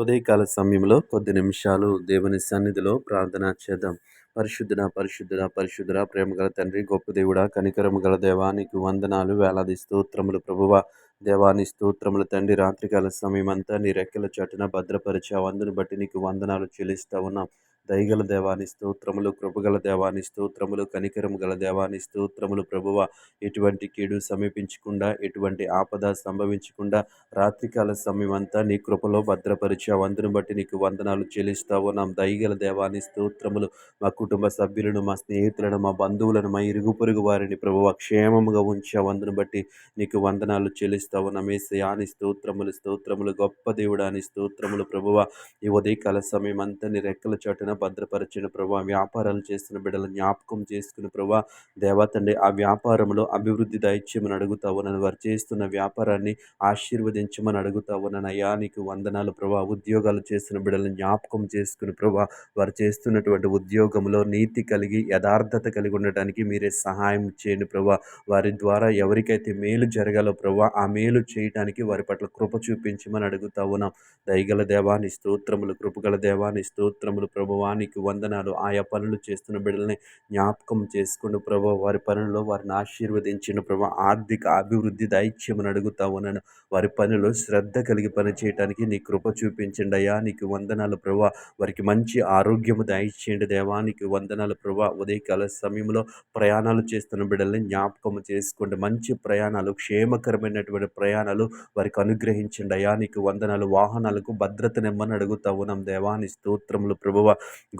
ఉదయకాల సమయంలో కొద్ది నిమిషాలు దేవుని సన్నిధిలో ప్రార్థన చేద్దాం. పరిశుద్ధుడ పరిశుద్ధుడ పరిశుద్ధుడ ప్రేమగల తండ్రి గొప్ప దేవుడ కనికరము గల దేవానికి వందనాలు వేలాది స్తోత్రములు ప్రభువ. దేవాని స్తోత్రములు తండ్రి రాత్రికాల సమయం అంతా నీ రెక్కల చటున భద్రపరిచే వందుని బట్టి నీకు వందనాలు చెల్లిస్తా ఉన్నాం. దయగల దేవాని స్తోత్రములు కృపగల దేవాని స్తోత్రములు కనికరము గల దేవాని స్తోత్రములు ప్రభువ. ఎటువంటి కీడు సమీపించకుండా ఎటువంటి ఆపద సంభవించకుండా రాత్రికాల సమయం అంతా నీ కృపలో భద్రపరిచే వందును బట్టి నీకు వందనాలు చెల్లిస్తావు. నా దయగల దేవాని స్తోత్రములు మా కుటుంబ సభ్యులను మా స్నేహితులను మా బంధువులను మా ఇరుగు పొరుగు వారిని ప్రభువ క్షేమముగా ఉంచే వందును బట్టి నీకు వందనాలు చెల్లిస్తావు. నా మేసయాని స్తోత్రములు స్తోత్రములు గొప్ప దేవుడాని స్తోత్రములు ప్రభువ. ఈ ఉదయకాల సమయం అంతా నీ రెక్కల చోటన భద్రపరచిన ప్రభా వ్యాపారాలు చేస్తున్న బిడ్డలు జ్ఞాపకం చేసుకుని ప్రభా దేవతండి ఆ వ్యాపారంలో అభివృద్ధి దైత్యమని అడుగుతావు నన్ను వారు చేస్తున్న వ్యాపారాన్ని ఆశీర్వదించమని అడుగుతావు నన్ను. అయ్యా నీకు వందనాలు ప్రభా ఉద్యోగాలు చేస్తున్న బిడ్డలను జ్ఞాపకం చేసుకుని ప్రభా వారు చేస్తున్నటువంటి ఉద్యోగంలో నీతి కలిగి యథార్థత కలిగి ఉండటానికి మీరే సహాయం చేయండి ప్రభా. వారి ద్వారా ఎవరికైతే మేలు జరగాలో ప్రభా ఆ మేలు చేయటానికి వారి పట్ల కృప చూపించమని అడుగుతా ఉన్నాం దయగల దేవాని స్తోత్రములు కృపగల దేవాని స్తోత్రములు ప్రభువా నీకు వందనాలు. ఆయా పనులు చేస్తున్న బిడ్డల్ని జ్ఞాపకం చేసుకుని ప్రభావ వారి పనుల్లో వారిని ఆశీర్వదించిన ప్రభావ ఆర్థిక అభివృద్ధి దైత్యమని అడుగుతా ఉన్నాను. వారి పనిలో శ్రద్ధ కలిగి పనిచేయటానికి నీ కృప చూపించండి అయ్యా. నీకు వందనాలు ప్రభా. వారికి మంచి ఆరోగ్యము దయచేయండి దేవానికి వందనాలు ప్రభా. ఉదయకాల సమయంలో ప్రయాణాలు చేస్తున్న బిడ్డల్ని జ్ఞాపకం చేసుకోండి. మంచి ప్రయాణాలు క్షేమకరమైనటువంటి ప్రయాణాలు వారికి అనుగ్రహించండి అయ్యా. నీకు వందనాలు వాహనాలకు భద్రతనిమ్మని అడుగుతా ఉన్నాం దేవాని స్తోత్రములు ప్రభువ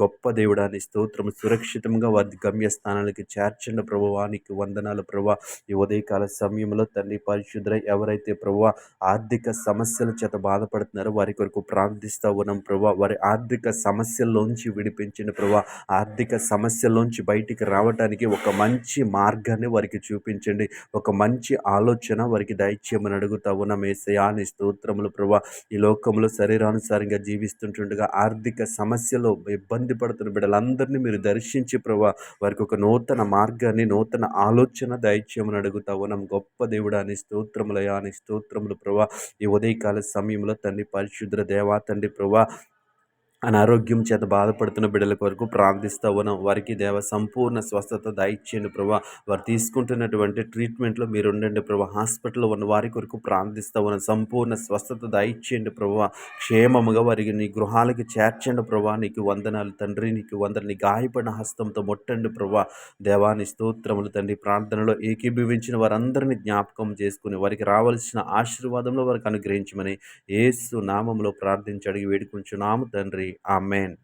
గొప్ప దేవుడాన్ని స్తోత్రం సురక్షితంగా వారి గమ్యస్థానానికి చేర్చండి ప్రభువానికి వందనాలు ప్రభా ఈ ఉదయకాల సమయంలో తండ్రి పరిశుద్ర ఎవరైతే ప్రభు ఆర్థిక సమస్యల చేత బాధపడుతున్నారో వారి కొరకు ప్రార్థిస్తూ ఉన్నాం ప్రభా వారి ఆర్థిక సమస్యల్లోంచి విడిపించిన ప్రభా ఆర్థిక సమస్యల్లోంచి బయటికి రావడానికి ఒక మంచి మార్గాన్ని వారికి చూపించండి. ఒక మంచి ఆలోచన వారికి దయచేయమని అడుగుతా ఉన్నాం. ఏసయాని స్తోత్రములు ప్రభా ఈ లోకంలో శరీరానుసారంగా జీవిస్తుంటుండగా ఆర్థిక సమస్యలో ఇబ్బంది పడుతున్న బిడ్డలందరినీ మీరు దర్శించి ప్రభా వారికి ఒక నూతన మార్గాన్ని నూతన ఆలోచన దయచేయమని అడుగుతా ఉన్నాం. గొప్ప దేవుడాని స్తోత్రములయాని స్తోత్రములు ప్రభా ఈ ఉదయకాల సమయంలో తండ్రి పరిశుద్ర దేవా తండ్రి ప్రభా అనారోగ్యం చేత బాధపడుతున్న బిడ్డల కొరకు ప్రార్థిస్తూ ఉన్నాం. వారికి దేవ సంపూర్ణ స్వస్థత దయచేయండి ప్రభా. వారు తీసుకుంటున్నటువంటి ట్రీట్మెంట్లో మీరు ఉండండి ప్రభా. హాస్పిటల్లో ఉన్న వారి కొరకు ప్రార్థిస్తూ ఉన్నాం. సంపూర్ణ స్వస్థత దయచేయండి ప్రభా. క్షేమముగా వారికి నీ గృహాలకి చేర్చండి ప్రభా. నీకు వందనాలు తండ్రి. నీకు వందరిని గాయపడిన హస్తంతో ముట్టండి ప్రభా. దేవాని స్తోత్రములు తండ్రి. ప్రార్థనలో ఏకీభవించిన వారందరినీ జ్ఞాపకం చేసుకుని వారికి రావాల్సిన ఆశీర్వాదంలో వారికి అనుగ్రహించమని ఏసు నామంలో ప్రార్థించి అడిగి వేడుకుంటున్నాము తండ్రి. ఆమెన్